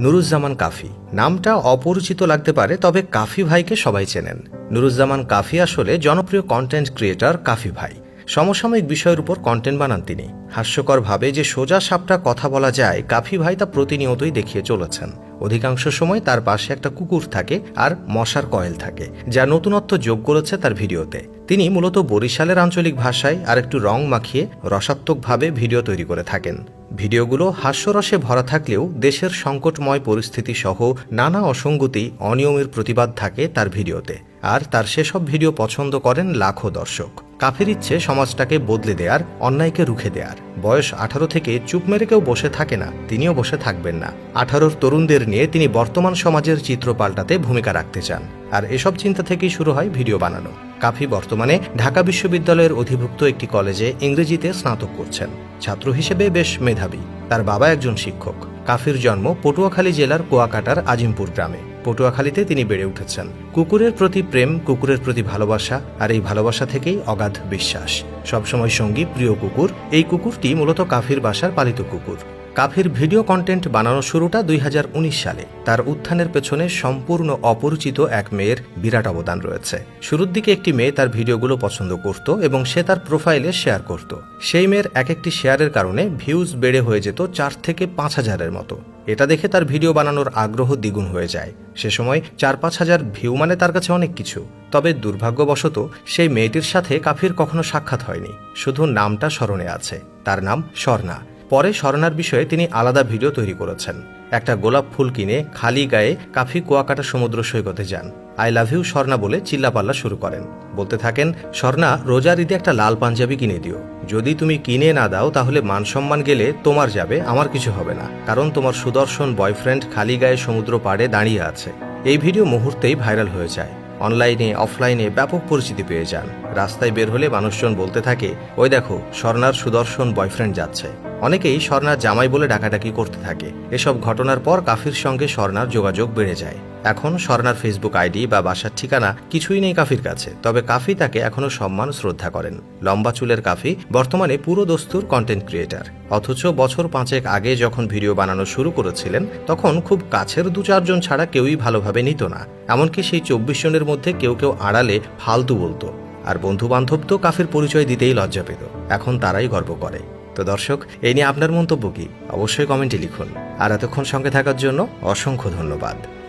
নুরুজ্জামান কাফি। নামটা অপরিচিত লাগতে পারে, তবে কাফি ভাইকে সবাই চেনেন। নুরুজ্জামান কাফি আসলে জনপ্রিয় কন্টেন্ট ক্রিয়েটর কাফি ভাই। সমসাময়িক বিষয়ের উপর কন্টেন্ট বানান তিনি। হাস্যকরভাবে যে সোজা সাপটা কথা বলা যায়, কাফি ভাই তা প্রতিনিয়তই দেখিয়ে চলেছেন। অধিকাংশ সময় তার পাশে একটা কুকুর থাকে আর মশার কয়েল থাকে, যা নতুনত্ব যোগ করেছে তার ভিডিওতে। তিনি মূলত বরিশালের আঞ্চলিক ভাষায় আর একটু রং মাখিয়ে রসাত্মকভাবে ভিডিও তৈরি করে থাকেন। ভিডিওগুলো হাস্যরসে ভরা থাকলেও দেশের সংকটময় পরিস্থিতি সহ নানা অসঙ্গতি, অনিয়মের প্রতিবাদ থাকে তার ভিডিওতে। আর তার সেসব ভিডিও পছন্দ করেন লাখো দর্শক। কাফের ইচ্ছে সমাজটাকে বদলে দেয়ার, অন্যায়কে রুখে দেয়ার। বয়স আঠারো থেকে চুপ মেরে কেউ বসে থাকে না, তিনিও বসে থাকবেন না। আঠারোর তরুণদের নিয়ে তিনি বর্তমান সমাজের চিত্র পাল্টাতে ভূমিকা রাখতে চান। আর এসব চিন্তা থেকেই শুরু হয় ভিডিও বানানো। কাফি বর্তমানে ঢাকা বিশ্ববিদ্যালয়ের অধিভুক্ত একটি কলেজে ইংরেজিতে স্নাতক করছেন। ছাত্র হিসেবে বেশ মেধাবী। তার বাবা একজন শিক্ষক। কাফির জন্ম পটুয়াখালী জেলার কোয়াকাটার আজিমপুর গ্রামে। পটুয়াখালীতে তিনি বেড়ে উঠেছেন। কুকুরের প্রতি প্রেম, কুকুরের প্রতি ভালোবাসা আর এই ভালোবাসা থেকেই অগাধ বিশ্বাস। সবসময় সঙ্গী, প্রিয় কুকুর। এই কুকুরটি মূলত কাফির বাসার পালিত কুকুর। কাফির ভিডিও কন্টেন্ট বানানো শুরুটা দুই হাজার উনিশ সালে। তার উত্থানের পেছনে সম্পূর্ণ অপরিচিত এক মেয়ের বিরাট অবদান রয়েছে। শুরুর দিকে একটি মেয়ে তার ভিডিওগুলো পছন্দ করত এবং সে তার প্রোফাইলে শেয়ার করত। সেই মেয়ের এক একটি শেয়ারের কারণে ভিউজ বেড়ে হয়ে যেত চার থেকে পাঁচ হাজারের মতো। এটা দেখে তার ভিডিও বানানোর আগ্রহ দ্বিগুণ হয়ে যায়। সে সময় চার পাঁচ হাজার ভিউ মানে তার কাছে অনেক কিছু। তবে দুর্ভাগ্যবশত সেই মেয়েটির সাথে কাফির কখনো সাক্ষাৎ হয়নি। শুধু নামটা স্মরণে আছে। তার নাম স্বর্ণা। পরে স্বর্ণার বিষয়ে তিনি আলাদা ভিডিও তৈরি করেছেন। একটা গোলাপ ফুল কিনে খালি গায়ে কাফি কুয়াকাটা সমুদ্র সৈকতে যান। আই লাভ ইউ স্বর্ণা বলে চিল্লাপাল্লা শুরু করেন। বলতে থাকেন, স্বর্ণা, রোজার ঈদে একটা লাল পাঞ্জাবি কিনে দিও। যদি তুমি কিনে না দাও, তাহলে মান সম্মান গেলে তোমার যাবে, আমার কিছু হবে না। কারণ তোমার সুদর্শন বয়ফ্রেন্ড খালি গায়ে সমুদ্র পাড়ে দাঁড়িয়ে আছে। এই ভিডিও মুহূর্তেই ভাইরাল হয়ে যায়। অনলাইনে, অফলাইনে ব্যাপক পরিচিতি পেয়ে যান। রাস্তায় বের হলে মানুষজন বলতে থাকে, ওই দেখো, স্বর্ণার সুদর্শন বয়ফ্রেন্ড যাচ্ছে। অনেকেই স্বর্ণার জামাই বলে ডাকাডাকি করতে থাকে। এসব ঘটনার পর কাফির সঙ্গে স্বর্ণার যোগাযোগ বেড়ে যায়। এখন স্বর্ণার ফেসবুক আইডি বা বাসার ঠিকানা কিছুই নেই কাফির কাছে, তবে কাফি তাকে এখনও সম্মান শ্রদ্ধা করেন। লম্বা চুলের কাফি বর্তমানে পুরো দস্তুর কন্টেন্ট ক্রিয়েটার অথচ বছর পাঁচেক আগে যখন ভিডিও বানানো শুরু করেছিলেন, তখন খুব কাছের দু চারজন ছাড়া কেউই ভালোভাবে নিত না। এমনকি সেই চব্বিশ জনের মধ্যে কেউ কেউ আড়ালে ফালতু বলতো। আর বন্ধু বান্ধব তো কাফির পরিচয় দিতেই লজ্জা পেত। এখন তারাই গর্ব করে। তো দর্শক এই নিয়ে আপনার মন্তব্য কি? অবশ্যই কমেন্টে লিখুন। আর এতক্ষণ সঙ্গে থাকার জন্য অসংখ্য ধন্যবাদ।